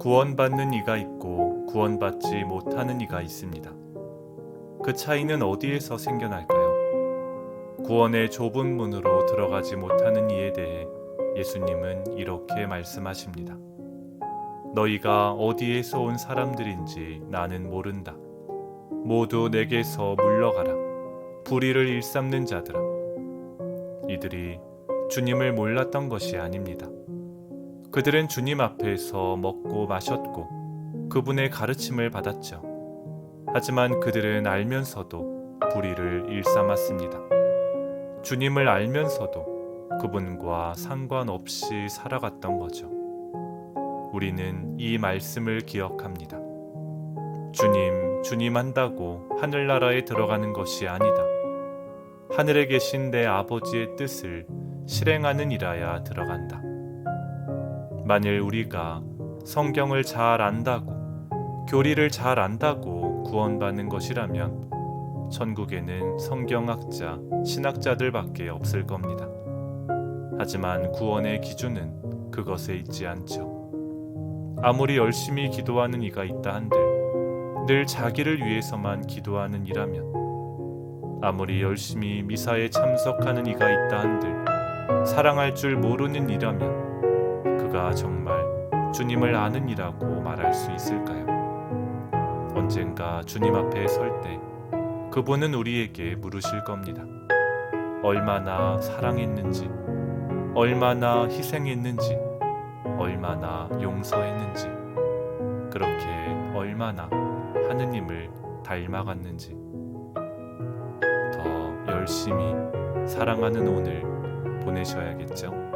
구원받는 이가 있고 구원받지 못하는 이가 있습니다. 그 차이는 어디에서 생겨날까요? 구원의 좁은 문으로 들어가지 못하는 이에 대해 예수님은 이렇게 말씀하십니다. 너희가 어디에서 온 사람들인지 나는 모른다. 모두 내게서 물러가라. 불의를 일삼는 자들아. 이들이 주님을 몰랐던 것이 아닙니다. 그들은 주님 앞에서 먹고 마셨고 그분의 가르침을 받았죠. 하지만 그들은 알면서도 불의를 일삼았습니다. 주님을 알면서도 그분과 상관없이 살아갔던 거죠. 우리는 이 말씀을 기억합니다. 주님, 주님 한다고 하늘나라에 들어가는 것이 아니다. 하늘에 계신 내 아버지의 뜻을 실행하는 이라야 들어간다. 만일 우리가 성경을 잘 안다고, 교리를 잘 안다고 구원받는 것이라면 천국에는 성경학자, 신학자들밖에 없을 겁니다. 하지만 구원의 기준은 그것에 있지 않죠. 아무리 열심히 기도하는 이가 있다 한들 늘 자기를 위해서만 기도하는 이라면 아무리 열심히 미사에 참석하는 이가 있다 한들 사랑할 줄 모르는 이라면 그가 정말 주님을 아는 이라고 말할 수 있을까요? 언젠가 주님 앞에 설 때 그분은 우리에게 물으실 겁니다. 얼마나 사랑했는지, 얼마나 희생했는지, 얼마나 용서했는지, 그렇게 얼마나 하느님을 닮아갔는지, 더 열심히 사랑하는 오늘 보내셔야겠죠?